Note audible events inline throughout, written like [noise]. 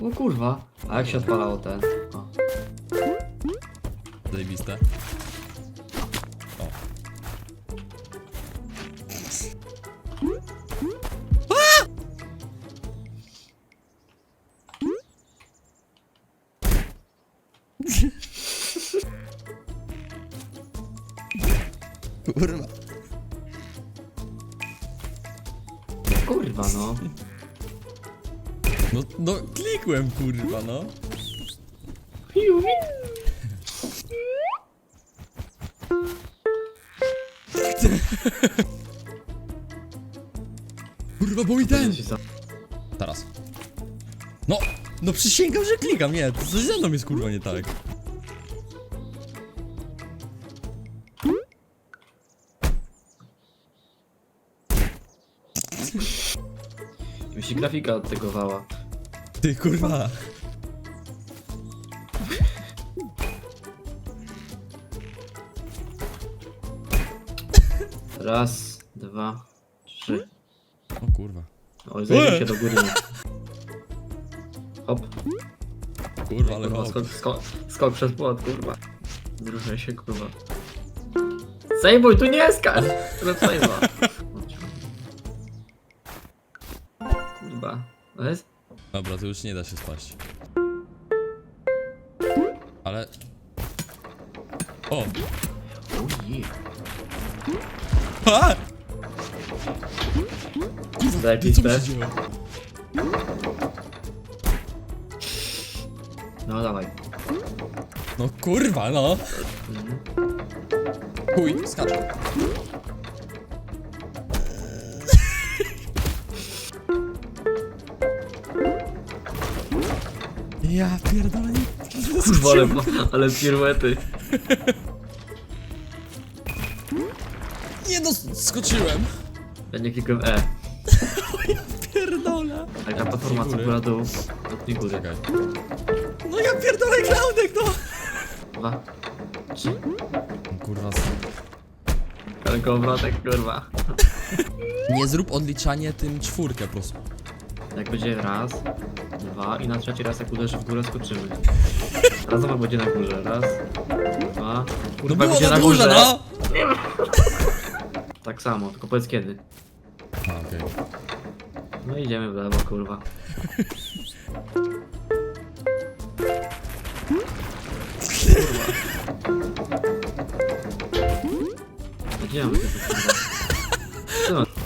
O kurwa. A jak się odpalało ten? O. Zajebiste. O. [laughs] Kurwa. Kurwa no. No, no klikłem kurwa no. Kurwa, bo mi ten! Teraz. No, no przysięgam, że klikam, nie, to coś ze mną jest kurwa nie tak. Mi się grafika odtegowała. Ty kurwa. Raz, dwa, trzy. O kurwa. Oj, zajmij się do góry. [laughs] Hop. Kurwa, ale Kurwa, hop. skok, skok, skok przez płot, kurwa. Zruszaj się, kurwa. Sejmuj, tu nie skacz! Sejma? Dobra, to już nie da się spaść. Ale... O! Ha! Daj co mi się dzieje? No dawaj. No kurwa, no! Mhm. Chuj, skacz. Ja pierdolę nie... Kurwa, ale, ale piruety. Nie no, skoczyłem! Ja nie klikłem E. Pierdolę! Taka platforma co góra dół. Dotknij góry. Czekaj. No ja pierdolę Klaudek, no! Dwa. Trzy. Kurwa, Rękowrotek, kurwa. nie zrób odliczanie tym czwórkę po prostu. Jak będzie raz, dwa i na trzeci raz jak uderzy w górę skoczymy. Raz będzie na górze. Raz, dwa. No Kurwa, było będzie na górze, no! Tak samo, tylko powiedz kiedy. A, okej. No idziemy w lewo, kurwa. Kurwa. Gdzie mamy kurwa? Co?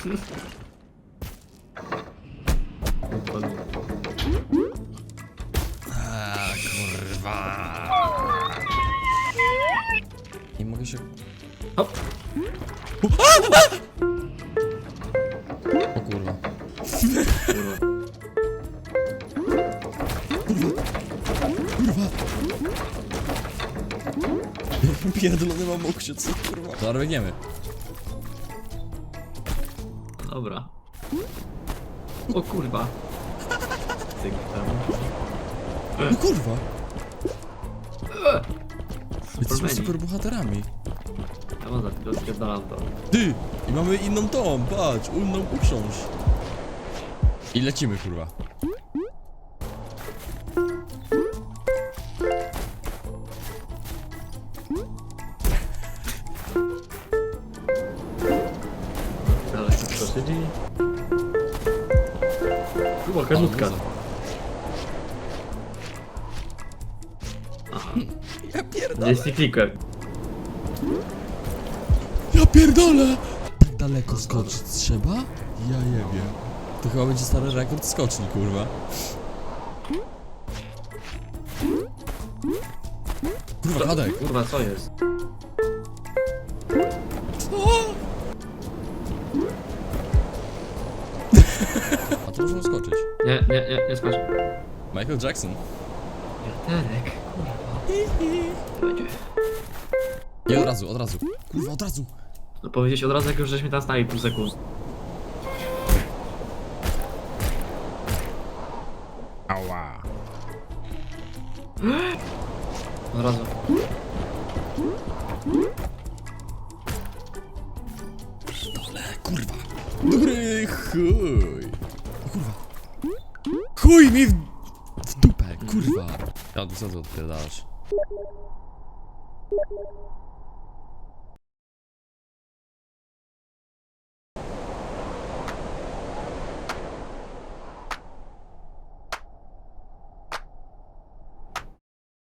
A, kurwa. Nie mogę się... Hop. O kurwa. Kurwa. Kurwa. Pierdolony mam oksie, co kurwa. Zaraz biegniemy. Dobra. O kurwa. Cyk tam. No kurwa. Jesteśmy Supermani. super bohaterami. Ja mam za rozpierdalam to. Ty! I mamy inną tą, patrz, inną uprząż. I lecimy kurwa. O, Aha. Ja pierdolę. Gdzieś nie klikłem. Ja pierdolę! Tak daleko skoczyć trzeba? Ja jebie. To chyba będzie stary rekord skoczni, kurwa. Kurwa, Kadek! Kurwa, co jest? To możemy skoczyć. Nie, nie, nie, nie skocz. Michael Jackson. Wiaterek, kurwa. Nie, od razu, od razu. Kurwa, od razu. No powiedzieć od razu, jak już żeśmy tam stali pół sekund. Ała. Od razu. Dole, kurwa. Dobry chuj kurwa. Chuj mi w, w dupę, kurwa. Ja, ty co ty odpierdalasz?